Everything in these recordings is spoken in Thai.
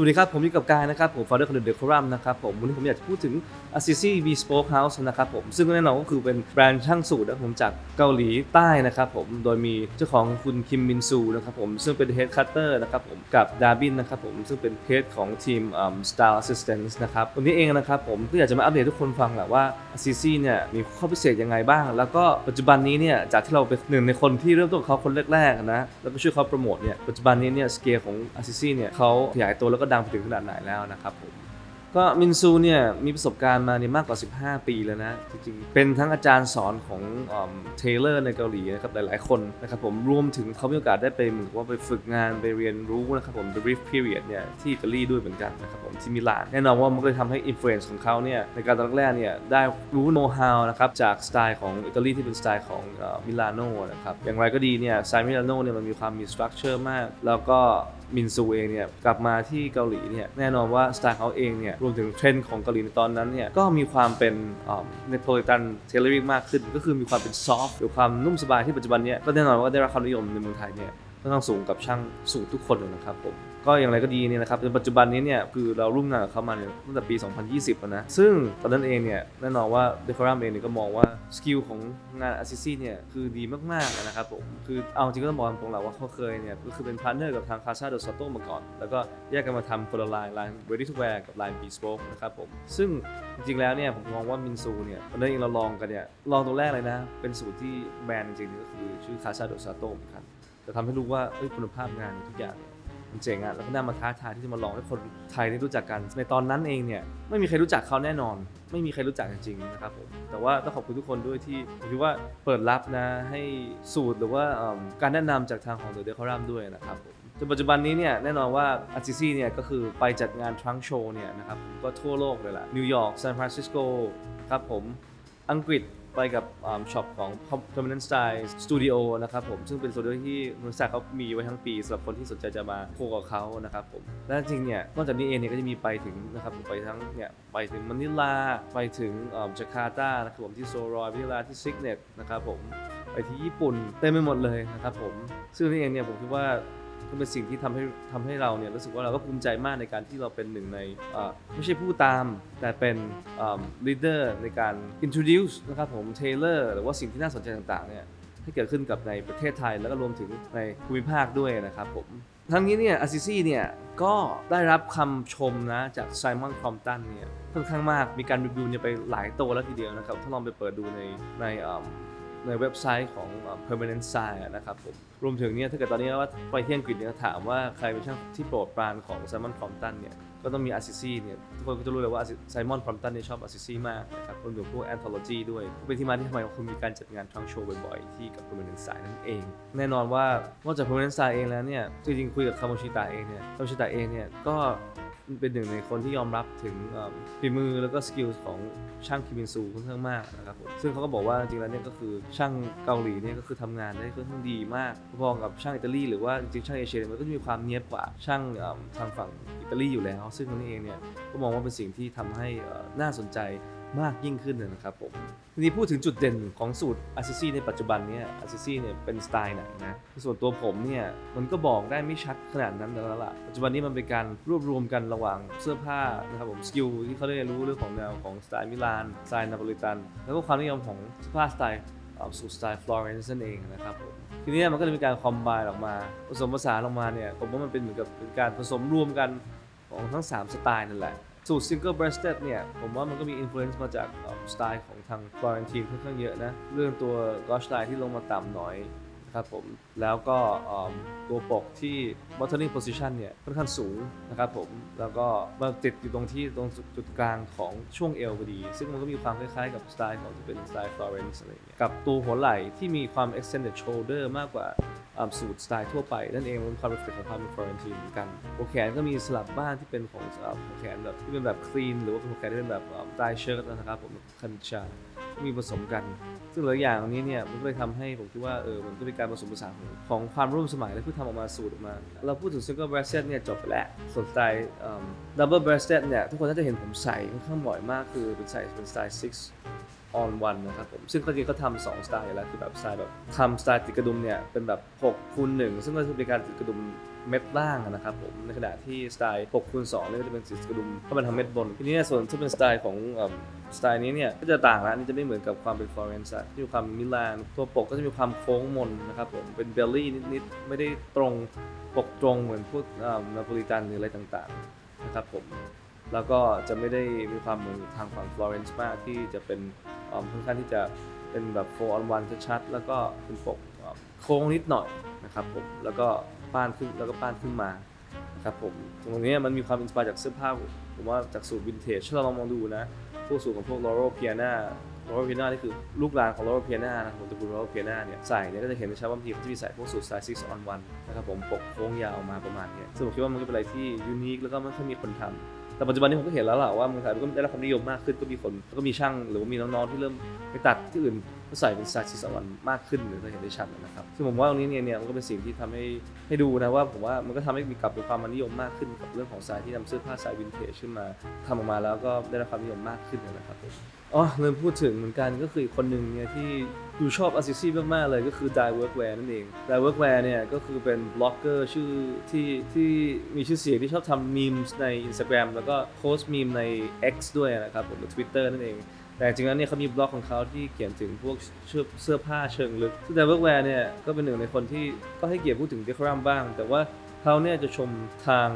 สวัสดีครับ ผมอยู่กับกายนะครับผมฟาเดอร์คอนเดอร์คอรัมนะครับผมวันนี้ผมอยากจะพูดถึง Assisi Bespoke House นะครับผมซึ่งแน่นอนก็คือเป็นแบรนด์ช่างสูตรนะครับผมจากเกาหลีใต้นะครับผมโดยมีเจ้าของคุณคิมมินซูนะครับผมซึ่งเป็น Head Cutter นะครับผมกับดาบินนะครับผมซึ่งเป็น Head ของทีมอืม Style Assistance นะครับวันนี้เองนะครับผมก็อยากจะมาอัปเดตทุกคนฟังแหละว่า Assisi เนี่ยมีข้อพิเศษยังไงบ้าง แล้วก็ปัจจุบันนี้เนี่ยจากที่เราเป็นหนึ่งในคนที่เริ่มต้นเขาคนแรกๆนะแล้วก็ช่วยเขาโปรโมทเนี่ยปัจจุบันนี้เนี่ยสเกลของ Assisi เนี่ยเขาขยายตัวแล้วก็ดังไปถึงขนาดไหนแล้วนะครับผมก็มินซูเนี่ยมีประสบการณ์มาเนี่ยมากกว่า 15 ปีแล้วนะจริงๆเป็นทั้งอาจารย์สอนของเทเลอร์ในเกาหลีนะครับหลายๆคนนะครับผมรวมถึงเขามีโอกาสได้ไปเหมือนกับว่าไปฝึกงานไปเรียนรู้นะครับผม The Brief Period เนี่ยที่อิตาลีด้วยเหมือนกันนะครับผมที่มิลานแน่นอนว่ามันก็เลยทำให้ influence ของเขาเนี่ยในการตอนแรกๆเนี่ยได้รู้โน้ตฮาวนะครับจากสไตล์ของอิตาลีที่เป็นสไตล์ของมิลานโนนะครับอย่างไรก็ดีเนี่ยสไตล์มิลานโนเนี่ยมันมีความมี structure มาก แล้วก็ มินซูเองเนี่ยกลับมาที่เกาหลีเนี่ยแน่นอนว่าสไตล์เขาเองเนี่ยรวมถึงเทรนด์ของเกาหลีในตอนนั้นเนี่ยก็มีความเป็นเนโปลิตันเทเลอริงมากขึ้น ก็คือมีความเป็นซอฟต์หรือความนุ่มสบายที่ปัจจุบันเนี่ยก็แน่นอนว่าได้รับความนิยมในเมืองไทยเนี่ยค่อนข้างสูงกับช่างสูงทุกคนเลยนะครับผม ก็อย่างไรก็ดีเนี่ยนะครับในปัจจุบันนี้เนี่ยคือเราร่วมงานกับเขามาเนี่ยตั้งแต่ปี 2020แล้วนะซึ่งตอนนั้นเองเนี่ยแน่นอนว่าเดคอรัมเองเนี่ยก็มองว่าสกิลของงานอาซิซี่เนี่ยคือดีมากๆนะครับผมคือเอาจริงก็ต้องบอกตรงๆแหละว่าเขาเคยเนี่ยก็คือเป็นพาร์ทเนอร์กับทางคาซาโดซาโตมาก่อน แล้วก็แยกกันมาทำคนละลน์ไลน์ ready to wear กับไลน์ bespoke นะครับผมซึ่งจริงๆแล้วเนี่ยผมมองว่ามินซูเนี่ยตอนนั้นเองเราลองกันเนี่ยลองตัวแรกเลยนะเป็นสูตรที่แบรนด์จริงๆก็คือชื่อคาซาโดซาโตเหมือนกันจะทำให้รู้ว่าคุณภาพงานทุกอย่างเมันเจ๋งอะแล้วก็น่ามาท้าทายที่จะมาลองให้คนไทยได้รู้จักกัน ในตอนนั้นเองเนี่ยไม่มีใครรู้จักเขาแน่นอน ไม่มีใครรู้จักจริงๆนะครับผมแต่ว่าต้องขอบคุณทุกคนด้วยที่ผมคิดว่าเปิดรับนะให้สูตรหรือว่าการแนะนำจากทางของเดอะเดคอรัมด้วยนะครับผมจนปัจจุบันนี้เนี่ยแน่นอนว่าอาซิซี่เนี่ยก็คือไปจัดงานทรังโชว์เนี่ยนะครับผมก็ทั่วโลกเลยล่ะนิวยอร์กซานฟรานซิสโกครับผมอังกฤษ ไปกับช็อปของ Permanent Style Studio นะครับผม ซึ่งเป็นสตูดิโอที่บริษัทเขามีไว้ทั้งปีสำหรับคนที่สนใจจะมาโคกับเขานะครับผม และจริงๆเนี่ยนอกจากนี้เองเนี่ยก็จะมีไปถึงนะครับไปทั้งเนี่ยไปถึงมะนิลา ไปถึงจาการ์ตานะครับผมที่โซรอยมะนิลาที่ซิกเน็ตนะครับผมไปที่ญี่ปุ่นเต็มไปหมดเลยนะครับผมซึ่งนี่เองเนี่ยผมคิดว่า ก็เป็นสิ่งที่ทำให้ทำให้เราเนี่ยรู้สึกว่าเราก็ภูมิใจมากในการที่เราเป็นหนึ่งในเอ่อไม่ใช่ผู้ตาม แต่เป็นลีดเดอร์ในการ introduce นะครับผม Taylor หรือว่าสิ่งที่น่าสนใจต่างๆเนี่ยให้เกิดขึ้นกับในประเทศไทย แล้วก็รวมถึงในภูมิภาคด้วยนะครับผมทั้งนี้เนี่ยอาซิซี่เนี่ยก็ได้รับคำชมนะจากไซมอนครอมตันเนี่ยค่อนข้างมากมีการรีวิวเนี่ยไปหลายตัวแล้วทีเดียวนะครับถ้าลองไปเปิดดูในใน ในเว็บไซต์ของเอ่อ Permanent Style อะนะครับผมรวมถึงเนี่ยถ้าเกิดตอนนี้ว่าไปที่อังกฤษเนี่ยถามว่าใครเป็นช่างที่โปรดปรานของ Simon Crompton เนี่ยก็ต้องมี a s s i s i เนี่ยทุกคนก็จะรู้เลยว่า Simon Crompton เนี่ยชอบ a s s i s i มากนะครับรวมถึงพวก Anthology ด้วยเป็นที่มาที่ทำไมคุณมีการจัดงานทรังโชว์บ่อยๆ ที่กับ Permanent Style นั่นเอง แน่นอนว่านอกจาก Permanent Style เองแล้วเนี่ยจริงๆคุยกับคาโมชิตะเองเนี่ยคาโมชิตะเองเนี่ยก็ เป็นหนึ่งในคนที่ยอมรับถึงฝีมือแล้วก็สกิลของช่างคิมินซูค่อนข้างมากนะครับผมซึ่งเขาก็บอกว่าจริงๆแล้วเนี่ยก็คือช่างเกาหลีเนี่ยก็คือทำงานได้ค่อนข้างดีมากพอๆกับช่างอิตาลีหรือว่าจริงๆช่างเอเชียมันก็จะมีความเนียบกว่าช่างทางฝั่งอิตาลีอยู่แล้ว ซึ่งตรงนี้เองเนี่ยก็มองว่าเป็นสิ่งที่ทำให้น่าสนใจ มากยิ่งขึ้นนะครับผมทีนี้พูดถึงจุดเด่นของสูตรอาซิซี่ในปัจจุบันเนี่ยอาซิซี่เนี่ยเป็นสไตล์ไหนนะส่วนตัวผมเนี่ยมันก็บอกได้ไม่ชัดขนาดนั้นแล้วล่ะปัจจุบันนี้มันเป็นการรวบรวมกันระหว่างเสื้อผ้านะครับผมสกิลที่เขาได้เรียนรู้เรื่องของแนวของสไตล์มิลานสไตล์นาโปลิตัน แล้วก็ความนิยมของเสื้อผ้าสไตล์สูตรสไตล์ฟลอเรนซ์นั่นเองนะครับผมทีนี้มันก็เลยมีการคอมไบน์ออกมา ผสมผสานออกมาเนี่ยผมว่ามันเป็นเหมือนกับเป็นการผสมรวมกันของทั้ง 3 สไตล์นั่นแหละ สูตร single breasted เนี่ย ผมว่ามันก็มี influence มาจากสไตล์ของทางฟลอเรนทีนค่อนข้างเยอะนะ เรื่องตัว gauche line ที่ลงมาต่ำหน่อยนะครับผม แล้วก็ตัวปกที่ bottoming position เนี่ย ค่อนข้างสูงนะครับผม แล้วก็มาติดอยู่ตรงที่ตรงจุดกลางของช่วงเอวพอดี ซึ่งมันก็มีความคล้ายๆกับสไตล์ของที่เป็นสไตล์ Florence อะไรอย่างเงี้ยกับตัวหัวไหล่ที่มีความ extended shoulder มากกว่า สูตรสไตล์ทั่วไป นั่นเองมันเป็นความ reflect ของความเป็นฟลอเรนตินเหมือนกันหัวแขนก็มีสลับบ้านที่เป็นของอ่าหัวแขนแบบที่เป็นแบบคลีนหรือว่าเป็นหัวแขนที่เป็นแบบสไตล์เชิ้ตนะครับผมคันชามีผสมกัน ซึ่งหลายอย่างนี้เนี่ยมันก็เลยทำให้ผมคิดว่าเออมันก็เป็นการผสมผสานของความร่วมสมัยและเพื่อทำออกมาสูตรออกมา เราพูดถึง single breasted เนี่ยจบไปแล้วส่วนสไตล์อืม double breasted เนี่ยทุกคนน่าจะเห็นผมใส่ค่อนข้างบ่อยมากคือเป็นใส่เป็นสไตล์ six on one นะครับผมซึ่งจริงเขาทำสองสไตล์อยู่แล้วคือแบบสไตล์แบบทำสไตล์ติดกระดุมเนี่ยเป็นแบบ6คูณ1ซึ่งก็คือเป็นการติดกระดุมเม็ดล่างนะครับผมในขณะที่สไตล์6คูณ2เนี่ยก็จะเป็นติดกระดุมเข้ามาทำเม็ดบนทีนี้เนี่ยส่วนที่เป็นสไตล์ของสไตล์นี้เนี่ยก็จะต่างละนี่จะไม่เหมือนกับความเป็นฟลอเรนซ์ที่มีความมิลานตัวปกก็จะมีความโค้งมนนะครับผมเป็นเบลลี่นิดๆไม่ได้ตรงปกตรงเหมือนพวกนาโปลิตันหรืออะไรต่างๆนะครับผมแล้วก็จะไม่ได้มีความเหมือนทางฝั่งฟลอเรนซ์มากที่จะเป็น ค่อนข้างที่จะเป็นแบบ4 on 1ชัดๆแล้วก็เป็นปกโค้งนิดหน่อยนะครับผมแล้วก็ป้านขึ้นแล้วก็ป้านขึ้นมานะครับผมตรงนี้มันมีความอินสปายจากเสื้อผ้าผมว่าจากสูตรวินเทจถ้าเราลองมองดูนะพวกสูตรของพวก Laurel Piana Laurel Piana นี่คือลูกหลานของ Laurel Piana นะครับผมตระกูล Laurel Piana เนี่ยใส่เนี่ยก็จะเห็นได้ชัดว่าบางทีเขาจะมีใส่พวกสูตร size 6 on 1นะครับผมปกโค้งยาวมาประมาณนี้ซึ่งผมคิดว่ามันก็เป็นอะไรที่ยูนิคแล้วก็ไม่ค่อยมีคนทำ แต่ปัจจุบันนี้ผมก็เห็นแล้วล่ะว่าเมืองไทยก็ได้รับความนิยมมากขึ้นก็มีคนก็มีช่างหรือว่ามีน้องๆที่เริ่มไปตัดที่อื่น ใส่เป็นสายสีสวรรค์มากขึ้นหรือเราเห็นได้ชัดนะครับซึ่งผมว่าตรงนี้เนี่ยเนี่ยมันก็เป็นสิ่งที่ทำให้ให้ดูนะว่าผมว่ามันก็ทำให้มีกลับเป็นความนิยมมากขึ้นกับเรื่องของสายที่นำเสื้อผ้าสายวินเทจขึ้นมาทำออกมาแล้วก็ได้รับความนิยมมากขึ้นนะครับอ๋อลืมพูดถึงเหมือนกันก็คือคนหนึ่งเนี่ยที่ดูชอบอาซิซี่มากๆเลยก็คือ Die Workwear นั่นเอง Die Workwear เนี่ยก็คือเป็นบล็อกเกอร์ชื่อที่ที่มีชื่อเสียงที่ชอบทำมีมใน Instagram แล้วก็โพสต์มีมใน X ด้วยนะครับผมหรือ Twitter นั่นเอง แต่จริงๆแล้วเนี่ยเขามีบล็อกของเขาที่เขียนถึงพวกเสื้อผ้าเชิงลึกซึ่ง Die Workwear เนี่ยก็เป็นหนึ่งในคนที่ก็ให้เกียรติพูดถึงเดคอรัมบ้าง แต่ว่าเขาเนี่ยจะชมทาง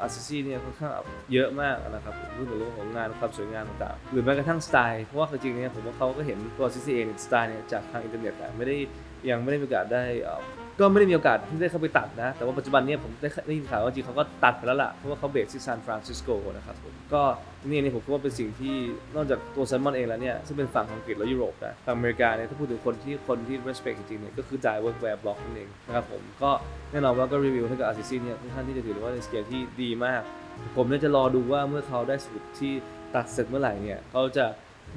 อาร์ซิซี่เนี่ยค่อนข้างเยอะมากนะครับผมพูดถึงเรื่องของงานความสวยงามต่างๆ หรือแม้กระทั่งสไตล์เพราะว่าจริงๆเนี่ยผมว่าเขาก็เห็นตัวอาร์ซิซี่เองสไตล์เนี่ยจากทางอินเทอร์เน็ตแต่ไม่ได้ยังไม่ได้มีโอกาสได้ออ ก็ไม่ได้มีโอกาสที่ได้เข้าไปตัดนะ แต่ว่าปัจจุบันเนี่ยผมได้ได้ยินข่าวว่าจริงเขาก็ตัดไปแล้วล่ะ เพราะว่าเขาเบสที่ซานฟรานซิสโกนะครับผมก็นี่นี่ผมคิดว่าเป็นสิ่งที่นอกจากตัวไซมอนเองแล้วเนี่ย ซึ่งเป็นฝั่งของอังกฤษและยุโรปนะฝั่งอเมริกาเนี่ยถ้าพูดถึงคนที่คนที่ respect จริงๆเนี่ยก็คือ Die Workwear Block นั่นเองนะครับผมก็แน่นอนว่าก็รีวิวให้กับอาร์ซิซีเนี่ยค่อนข้างที่จะถือว่าเป็นสเกลที่ดีมาก ผมเนี่ยจะรอดูว่าเมื่อเขาได้สูตรที่ตัดเสร็จเมื่อไหร่เนี่ยเขาจะ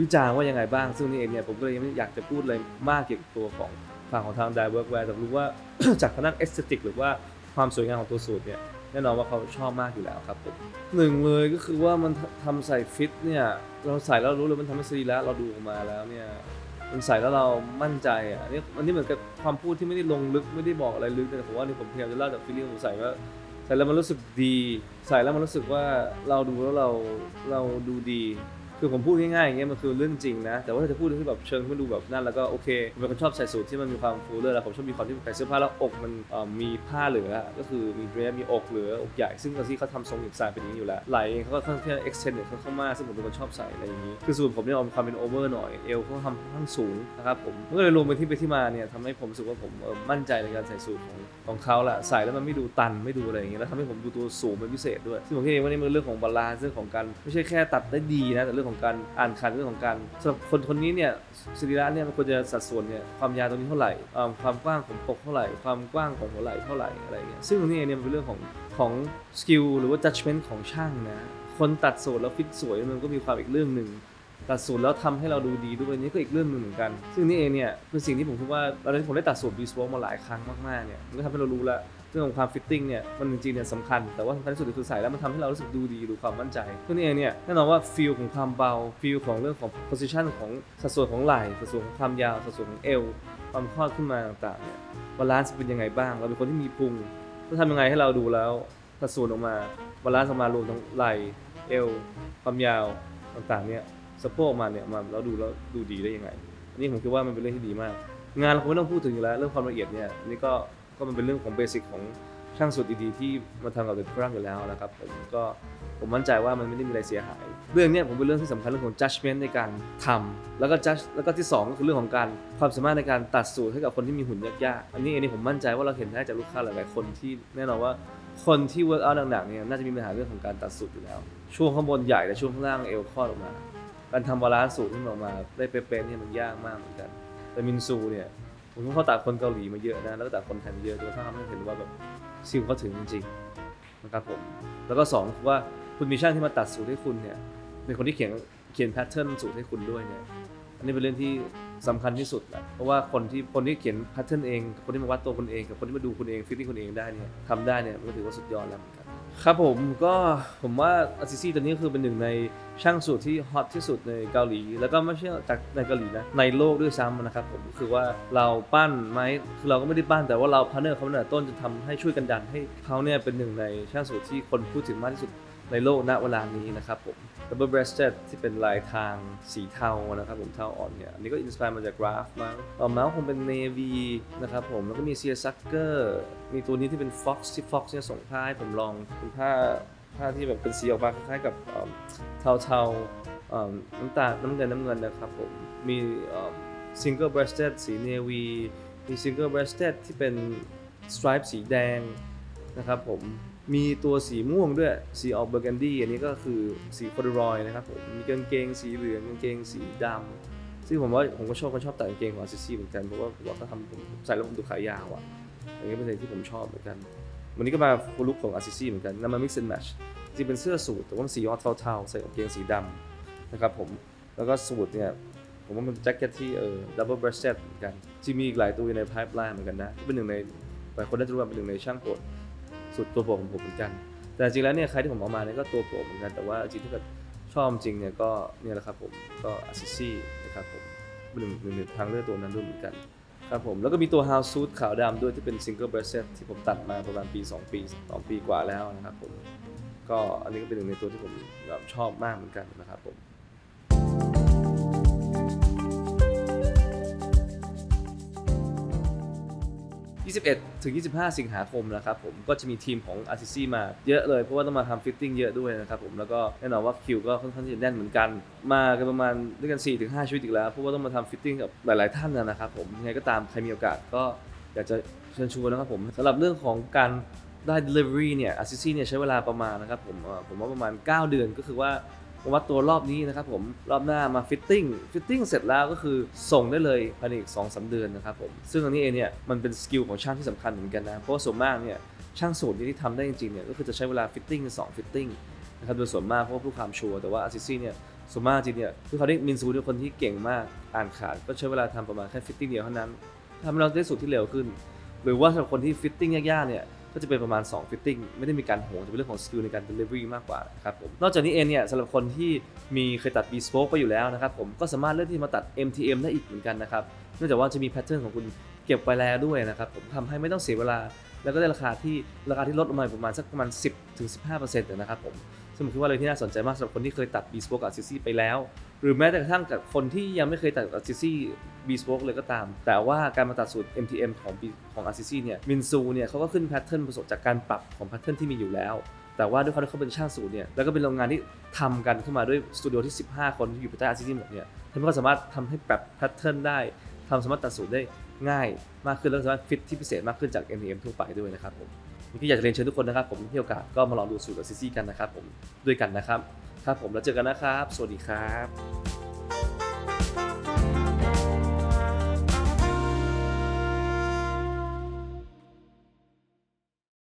วิจารณ์ว่ายังไงบ้าง ซึ่งนี่เองเนี่ยผมก็เลยยังไม่อยากจะพูดอะไรมากเกี่ยวกับตัวของ ฝั่งของทาง Die Workwear แต่รู้ว่า จากทางด้านเอสเตติกหรือว่าความสวยงามของตัวสูตรเนี่ยแน่นอนว่าเขาชอบมากอยู่แล้วครับผมหนึ่งเลยก็คือว่ามันทำใส่ฟิตเนี่ยเราใส่แล้วรู้เลยมันทำให้สรีระเราดูออกมาแล้วเนี่ยมันใส่แล้วเรามั่นใจอะอันนี้อันนี้เหมือนกับความพูดที่ไม่ได้ลงลึกไม่ได้บอกอะไรลึกแต่ผมว่านี่ผมพยายามจะเล่าจากฟีลลิ่งผมใส่ว่าใส่แล้วมันรู้สึกดี ใส่แล้วมันรู้สึกว่าเราดูแล้วเราเราดูดี คือผมพูดง่ายๆอย่างเงี้ยมันคือเรื่องจริงนะ แต่ว่าถ้าจะพูดที่แบบเชิงมันดูแบบนั่นแล้วก็โอเคผมเป็นคนชอบใส่สูทที่มันมีความฟูลเลอร์แล้วผมชอบมีความที่ใส่เสื้อผ้าแล้วอกมันมีผ้าเหลือ ก็คือมีเดรสมีอกเหลืออกใหญ่ ซึ่งตอนที่เขาทำทรงหยิบสายเป็นอย่างนี้อยู่แล้วไหลเขาก็ค่อนข้าง extended ค่อนข้างมากซึ่งผมเป็นคนชอบใส่อะไรอย่างนี้ คือสูทผมเนี่ยเอาความเป็นโอเวอร์หน่อยเอวเขาทำค่อนข้างสูงนะครับผมมันก็เลยรวมเป็นที่ไปที่มาเนี่ยทำให้ผมรู้สึกว่าผมมั่นใจในการใส่สูทของของเขาแหละใส่แล้วมันไม่ดูตันไม่ดูอะไรอย่างเงี้ยแล้วทำให้ผมดูตัวสูงเป็นพิเศษด้วยซึ่งผมคิดเองว่านี่มันเรื่องของบาลานซ์เรื่องของการไม่ใช่แค่ตัดได้ดีนะแต่เรื่องของการอ่านคันเรื่องของการสำหรับคนคนนี้เนี่ยสรีระเนี่ยมันควรจะสัดส่วนเนี่ยความยาวตรงนี้เท่าไหร่ความกว้างของปกเท่าไหร่ ความกว้างของหัวไหล่เท่าไหร่อะไรอย่างเงี้ยซึ่งตรงนี้เองเนี่ยมันเป็นเรื่องของของสกิลหรือว่า judgment ของช่างนะคนตัดสูตรแล้วฟิตสวยมันก็มีความอีกเรื่องหนึ่งตัดสูตรแล้วทำให้เราดูดีด้วยนี่ก็อีกเรื่องหนึ่งเหมือนกัน ซึ่งนี่เองเนี่ยเป็นสิ่งที่ผมคิดว่าตอนที่ผมได้ตัดสูตรบีสโวมาหลายครั้งมากๆเนี่ยมันก็ทำให้เรารู้แล้ว เรื่องของความฟิตติ้งเนี่ยมันจริงๆเนี่ยสำคัญ แต่ว่าสำคัญที่สุดคือใส่แล้วมันทำให้เรารู้สึกดูดีดูความมั่นใจซึ่งนี่เองเนี่ยแน่นอนว่าฟีลของความเบาฟีลของเรื่องของ position ของสัดส่วนของไหล่สัดส่วนของความยาวสัดส่วนของเอวความคลอดขึ้นมาต่างๆเนี่ยบาลานซ์เป็นยังไงบ้าง เราเป็นคนที่มีพุงต้องทำยังไงให้เราดูแล้วสัดส่วนออกมาบาลานซ์ออกมารวมทั้งไหล่เอวความยาวต่างๆเนี่ยสะโพกมาเนี่ยมาแล้วดูแล้วดูดีได้ยังไงอันนี้ผมคิดว่ามันเป็นเรื่องที่ดีมาก งานเราคงไม่ต้องพูดถึงอยู่แล้ว เรื่องความละเอียดเนี่ยนี่ก็ ก็มันเป็นเรื่องของเบสิกของช่างสุดดีๆ ที่มาทำกับเด็กครั่งอยู่แล้วนะครับผมก็ผมมั่นใจว่ามันไม่ได้มีอะไรเสียหาย เรื่องนี้ผมเป็นเรื่องที่สำคัญเรื่องของ judgment ในการทำแล้วก็ judge แล้วก็ที่สองก็คือเรื่องของการความสามารถในการตัดสูตรให้กับคนที่มีหุ่นยากๆอันนี้อันนี้ผมมั่นใจว่าเราเห็นได้จากลูกค้าหลายๆคนที่แน่นอนว่าคนที่ work out หนักๆเนี่ยน่าจะมีปัญหาเรื่องของการตัดสูตรอยู่แล้ว ช่วงข้างบนใหญ่แต่ช่วงข้างล่างเอวคลอดออกมา การทำบาลานซ์สูตรที่มันออกมาได้เป๊ะๆเนี่ยมันยากมากเหมือนกันแต่มินซูเนี่ย ผมว่าเขาตัดคนเกาหลีมาเยอะนะแล้วก็ตัดคนไทยมาเยอะจนถ้าทำให้เห็นว่าแบบซิลเขาถึงจริงๆนะครับผมแล้วก็สองคือว่าคุณมีช่างที่มาตัดสูตรให้คุณเนี่ยเป็นคนที่เขียนเขียนแพทเทิร์นสูตรให้คุณด้วยเนี่ยอันนี้เป็นเรื่องที่สำคัญที่สุดแหละเพราะว่าคนที่คนที่เขียนแพทเทิร์นเองคนที่มาวัดตัวคุณเองกับคนที่มาดูคุณเองฟิตติ้งคุณเองได้เนี่ยทำได้เนี่ยมันก็ถือว่าสุดยอดแล้วเหมือนกัน ครับผมก็ผมว่าอาซิซีตัวนี้คือเป็นหนึ่งในช่างสูตรที่ฮอตที่สุดในเกาหลี แล้วก็ไม่ใช่จากในเกาหลีนะในโลกด้วยซ้ำนะครับผมคือว่าเราปั้นไหมคือเราก็ไม่ได้ปั้นแต่ว่าเราพาร์เนอร์เขาเนี่ยต้นจะทำให้ช่วยกันดันให้เขาเนี่ยเป็นหนึ่งในช่างสูตรที่คนพูดถึงมากที่สุดในโลกณเวลานี้นะครับผม Double Breasted ที่เป็นลายทางสีเทานะครับผมเทาอ่อนเนี่ยอันนี้ก็อินสปายมาจากกราฟมั้งต่อมาคงเป็น Navy นะครับผมแล้วก็มี Sear Sucker มีตัวนี้ที่เป็น Fox ที่ Fox เนี่ยส่งผ้าให้ผมลองเป็นผ้าผ้าที่แบบเป็นสีออกมาคล้ายๆกับเอิ่มเทาๆเอิ่มน้ำตาลน้ำเงินน้ำเงินนะครับผมมี Single Breasted สี Navy มี Single Breasted ที่เป็น Stripe สีแดงนะครับผม มีตัวสีม่วงด้วยสีออกเบอร์กันดี้อันนี้ก็คือสีคอร์ดรอยนะครับผมมีกางเกงสีเหลืองกางเกงสีดำซึ่งผมว่าผมก็ชอบก็ชอบแต่งกางเกงของอาซิซี่เหมือนกันเพราะว่าผมว่าเขาทำผมใส่แล้วผมดูขายาวอะอันนี้เป็นสิ่งที่ผมชอบเหมือนกัน วันนี้ก็มาฟูลุกของอาซิซี่เหมือนกันนำมา mix and match จริงเป็นเสื้อสูทแต่ว่ามันสีออกเทาๆใส่กางเกงสีดำนะครับผมแล้วก็สูทเนี่ยผมว่ามันเป็นแจ็คเก็ตที่เออ double breasted เหมือนกันจริงมีอีกหลายตัวอยู่ใน pipeline เหมือนกันนะที่เป็นหนึ่งในหลายคนน่าจะรู้ว่าเป็นหนึ่งในช่างโปรด สุดตัวโปรดของผมเหมือนกัน แต่จริงแล้วเนี่ยใครที่ผมเอามาเนี่ยก็ตัวโปรดเหมือนกันแต่ว่าจริงถ้าเกิดชอบจริงเนี่ยก็เนี่ยแหละครับผมก็อาซิซี่นะครับผมหนึ่งหนึ่งทางเลือกตัวนั้นด้วยเหมือนกันครับผมแล้วก็มีตัว house suit ขาวดำด้วยที่เป็น single breasted ที่ผมตัดมาประมาณปี 2 ปี 2 ปีกว่าแล้วนะครับผมก็อันนี้ก็เป็นหนึ่งในตัวที่ผมชอบมากเหมือนกันนะครับผม 21 ถึง 25 สิงหาคมนะครับผมก็จะมีทีมของ a r t i s i มาเยอะเลย เพราะว่าต้องมาทำฟิตติ้งเยอะด้วยนะครับผมแล้วก็แน่นอนว่าคิวก็ค่อนข้างที่จะแน่นเหมือนกัน มากันประมาณด้วยกัน 4 ถึง 5ชีวิตอีกแล้ว เพราะว่าต้องมาทำฟิตติ้งกับหลาย ๆ ท่านนะนะครับผมยังไงก็ตามใครมีโอกาสก็อยากจะเชิญชวนนะครับผมสำหรับเรื่องของการได้ delivery เนี่ย a r t i s i เนี่ยใช้เวลาประมาณนะครับผมผมว่าประมาณ 9 เดือนก็คือว่า วัดตัวรอบนี้นะครับผมรอบหน้ามาฟิตติ้งฟิตติ้งเสร็จแล้วก็คือส่งได้เลยภายในอีก2องสาเดือนนะครับผมซึ่งอันนี้เองเนี่ยมันเป็นสกิลของช่างที่สำคัญเหมือนกันนะเพราะว่าส่วนมากเนี่ยช่างสูตรที่ทำได้จริงๆเนี่ยก็คือจะใช้เวลาฟิตติ้งสองฟิตติ้งนะครับโดยส่วนมากเพราะว่าเพื่อความชัวร์แต่ว่าอาซิซี่เนี่ยส่วนมากจริงเนี่ยคือเขาได้มินซูเป็นคนที่เก่งมากอ่านขาดก็ใช้เวลาทำประมาณแค่ฟิตติ้งเดียวเท่านั้นทำให้เราได้สูตรที่เร็วขึ้น หรือว่าสำหรับคนที่ฟิตติ้งยากๆเนี่ย ก็จะเป็นประมาณ2ฟิตติ้งไม่ได้มีการโหงแต่เป็นเรื่องของสกิลในการ delivery มากกว่าครับผมนอกจากนี้เองเนี่ยสำหรับคนที่มีเคยตัด bespoke ไปอยู่แล้วนะครับผมก็สามารถเลือกที่มาตัด MTM ได้อีกเหมือนกันนะครับเนื่องจากว่าจะมีแพทเทิร์นของคุณเก็บไปแล้วด้วยนะครับผมทำให้ไม่ต้องเสียเวลา แล้วก็ได้ราคาที่ราคาที่ลดลงมาประมาณสักประมาณ 10ถึง15%นะครับผมซึ่งผมคิดว่าเลยที่น่าสนใจมากสำหรับคนที่เคยตัด bespoke กับ CC ไปแล้ว หรือแม้แต่กระทั่งกับคนที่ยังไม่เคยตัด RCC bespoke เลยก็ตาม แต่ว่าการมาตัดสูตร MTM ของ B- ของ RCC เนี่ยมินซูเนี่ยเขาก็ขึ้นแพทเทิร์นประสบจากการปรับของแพทเทิร์นที่มีอยู่แล้ว แต่ว่าด้วยความที่เขาเป็นช่างสูตรเนี่ยแล้วก็เป็นโรงงานที่ทำกันขึ้นมาด้วยสตูดิโอที่ 15 คนที่อยู่ภายใต้ RCC หมดเนี่ยทำให้เขาสามารถทำให้ปรับแพทเทิร์นได้ทำสามารถตัดสูตรได้ง่ายมากขึ้นแล้วก็สามารถฟิตที่พิเศษมากขึ้นจาก MTM ทั่วไปด้วยนะครับผมนี่ก็อยากจะเรียนเชิญทุกคนนะครับผมที่มีโอกาสก็มาลองดูสูตร RCC กันนะครับผมด้วยกันนะครับ ครับผมแล้วเจอกันนะครับ สวัสดีครับ